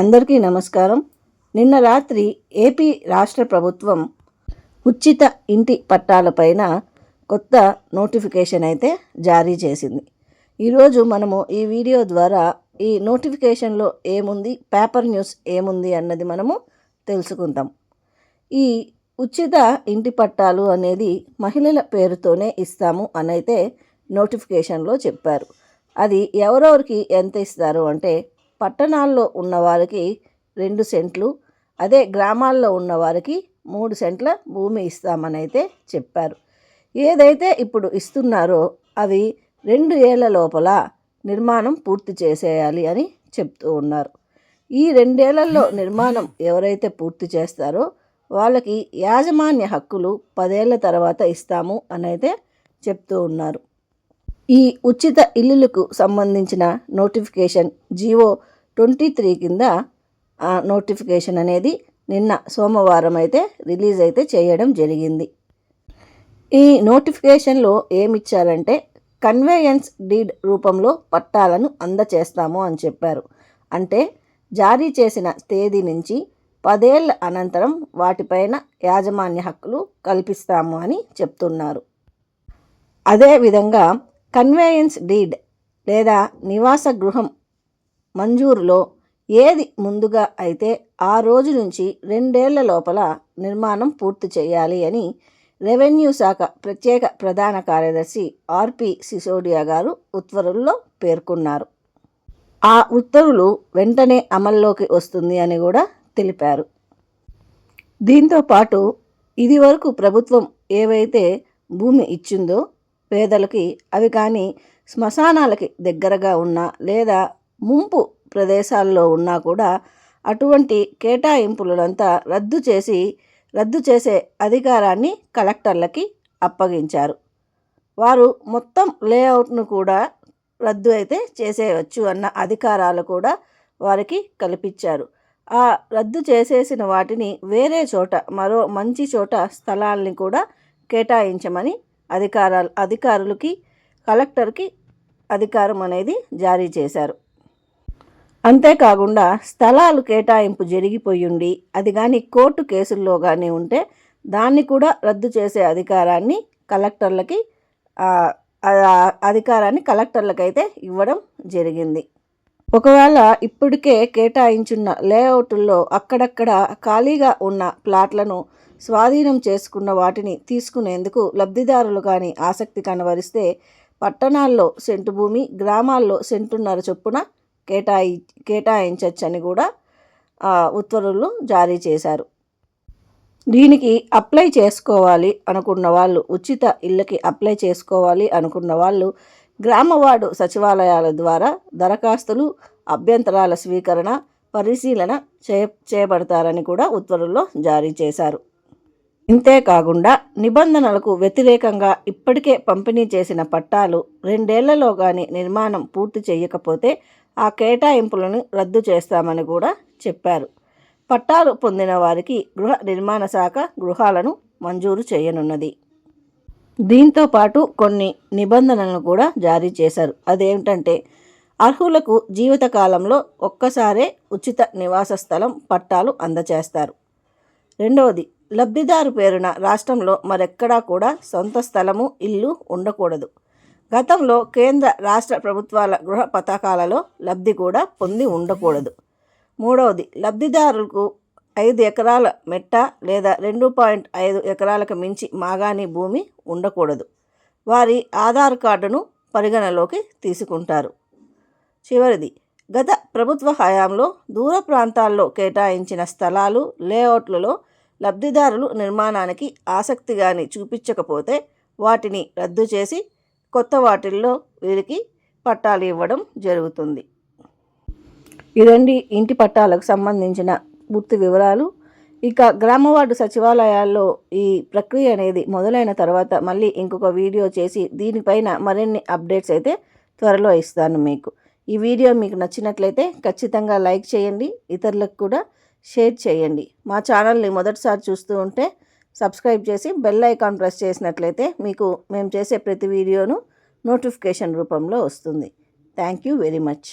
అందరికీ నమస్కారం. నిన్న రాత్రి ఏపీ రాష్ట్ర ప్రభుత్వం ఉచిత ఇంటి పట్టాలపైన కొత్త నోటిఫికేషన్ అయితే జారీ చేసింది. ఈరోజు మనము ఈ వీడియో ద్వారా ఈ నోటిఫికేషన్లో ఏముంది పేపర్ న్యూస్ ఏముంది అన్నది మనము తెలుసుకుందాం. ఈ ఉచిత ఇంటి పట్టాలు అనేది మహిళల పేరుతోనే ఇస్తాము అని అయితే నోటిఫికేషన్లో చెప్పారు. అది ఎవరెవరికి ఎంత ఇస్తారు అంటే పట్టణాల్లో ఉన్నవారికి రెండు సెంట్లు అదే గ్రామాల్లో ఉన్నవారికి మూడు సెంట్ల భూమి ఇస్తామనైతే చెప్పారు. ఏదైతే ఇప్పుడు ఇస్తున్నారో అవి రెండు ఏళ్ళ లోపల నిర్మాణం పూర్తి చేసేయాలి అని చెప్తూ ఉన్నారు. ఈ రెండేళ్ళలో నిర్మాణం ఎవరైతే పూర్తి చేస్తారో వాళ్ళకి యాజమాన్య హక్కులు పదేళ్ళ తర్వాత ఇస్తాము అనైతే చెప్తూ ఉన్నారు. ఈ ఉచిత ఇల్లులకు సంబంధించిన నోటిఫికేషన్ జివో ట్వంటీ త్రీ కింద నోటిఫికేషన్ అనేది నిన్న సోమవారం అయితే రిలీజ్ అయితే చేయడం జరిగింది. ఈ నోటిఫికేషన్లో ఏమిచ్చారంటే కన్వేయన్స్ డీడ్ రూపంలో పట్టాలను అందచేస్తాము అని చెప్పారు. అంటే జారీ చేసిన తేదీ నుంచి పదేళ్ళ అనంతరం వాటిపైన యాజమాన్య హక్కులు కల్పిస్తాము అని చెప్తున్నారు. అదేవిధంగా కన్వేయన్స్ డీడ్ లేదా నివాస గృహం మంజూరులో ఏది ముందుగా అయితే ఆ రోజు నుంచి రెండేళ్ళ లోపల నిర్మాణం పూర్తి చేయాలి అని రెవెన్యూ శాఖ ప్రత్యేక ప్రధాన కార్యదర్శి ఆర్పి సిసోడియా గారు ఉత్తర్వుల్లో పేర్కొన్నారు. ఆ ఉత్తర్వులు వెంటనే అమల్లోకి వస్తుంది అని కూడా తెలిపారు. దీంతో పాటు ఇదివరకు ప్రభుత్వం ఏవైతే భూమి ఇచ్చిందో పేదలకి అవి కానీ శ్మశానాలకి దగ్గరగా ఉన్నా లేదా ముంపు ప్రదేశాల్లో ఉన్నా కూడా అటువంటి కేటాయింపులంతా రద్దు చేసి రద్దు చేసే అధికారాన్ని కలెక్టర్లకి అప్పగించారు. వారు మొత్తం లేఅవుట్ను కూడా రద్దు అయితే చేసేయవచ్చు అన్న అధికారాలు కూడా వారికి కల్పించారు. ఆ రద్దు చేసేసిన వాటిని వేరే చోట మరో మంచి చోట స్థలాల్ని కూడా కేటాయించమని అధికారాలు అధికారులకి కలెక్టర్కి అధికారం అనేది జారీ చేశారు. అంతేకాకుండా స్థలాలు కేటాయింపు జరిగిపోయి ఉండి అది కానీ కోర్టు కేసుల్లో కానీ ఉంటే దాన్ని కూడా రద్దు చేసే అధికారాన్ని కలెక్టర్లకి అధికారాన్ని కలెక్టర్లకైతే ఇవ్వడం జరిగింది. ఒకవేళ ఇప్పటికే కేటాయించున్న లేఅవుట్లో అక్కడక్కడ ఖాళీగా ఉన్న ప్లాట్లను స్వాధీనం చేసుకున్న వాటిని తీసుకునేందుకు లబ్ధిదారులు కానీ ఆసక్తి కనబరిస్తే పట్టణాల్లో సెంటు భూమి గ్రామాల్లో సెంటున్నర చొప్పున కేటాయి కేటాయించవచ్చని కూడా ఉత్తర్వులు జారీ చేశారు. దీనికి అప్లై చేసుకోవాలి అనుకున్న వాళ్ళు ఉచిత ఇళ్ళకి అప్లై చేసుకోవాలి అనుకున్న వాళ్ళు గ్రామవాడు సచివాలయాల ద్వారా దరఖాస్తులు అభ్యంతరాల స్వీకరణ పరిశీలన చే చేయబడతారని కూడా ఉత్తర్వుల్లో జారీ చేశారు. ఇంతేకాకుండా నిబంధనలకు వ్యతిరేకంగా ఇప్పటికే పంపిణీ చేసిన పట్టాలు రెండేళ్ళలో కానీ నిర్మాణం పూర్తి చేయకపోతే ఆ కేటాయింపులను రద్దు చేస్తామని కూడా చెప్పారు. పట్టాలు పొందిన వారికి గృహ నిర్మాణ శాఖ గృహాలను మంజూరు చేయనున్నది. దీంతో పాటు కొన్ని నిబంధనలను కూడా జారీ చేశారు. అదేమిటంటే అర్హులకు జీవితకాలంలో ఒక్కసారే ఉచిత నివాస స్థలం పట్టాలు అందచేస్తారు. రెండవది లబ్ధిదారు పేరున రాష్ట్రంలో మరెక్కడా కూడా సొంత స్థలము ఇల్లు ఉండకూడదు. గతంలో కేంద్ర రాష్ట్ర ప్రభుత్వాల గృహ పథకాలలో లబ్ధి కూడా పొంది ఉండకూడదు. మూడవది లబ్ధిదారులకు ఐదు ఎకరాల మెట్ట లేదా రెండు పాయింట్ ఐదు ఎకరాలకు మించి మాగాణి భూమి ఉండకూడదు. వారి ఆధార్ కార్డును పరిగణలోకి తీసుకుంటారు. చివరిది గత ప్రభుత్వ హయాంలో దూర ప్రాంతాల్లో కేటాయించిన స్థలాలు లేఅవుట్లలో లబ్ధిదారులు నిర్మాణానికి ఆసక్తి కానీ చూపించకపోతే వాటిని రద్దు చేసి కొత్త వాటిల్లో వీరికి పట్టాలు ఇవ్వడం జరుగుతుంది. ఇదండి ఇంటి పట్టాలకు సంబంధించిన పూర్తి వివరాలు ఇక గ్రామ వార్డు సచివాలయాల్లో ఈ ప్రక్రియ అనేది మొదలైన తర్వాత మళ్ళీ ఇంకొక వీడియో చేసి దీనిపైన మరిన్ని అప్డేట్స్ అయితే త్వరలో ఇస్తాను మీకు. ఈ వీడియో మీకు నచ్చినట్లయితే ఖచ్చితంగా లైక్ చేయండి. ఇతరులకు కూడా షేర్ చేయండి. మా ఛానల్ని మొదటిసారి చూస్తూ ఉంటే సబ్స్క్రైబ్ చేసి బెల్ ఐకాన్ ప్రెస్ చేసినట్లయితే మీకు మేము చేసే ప్రతి వీడియోను నోటిఫికేషన్ రూపంలో వస్తుంది. Thank you very much.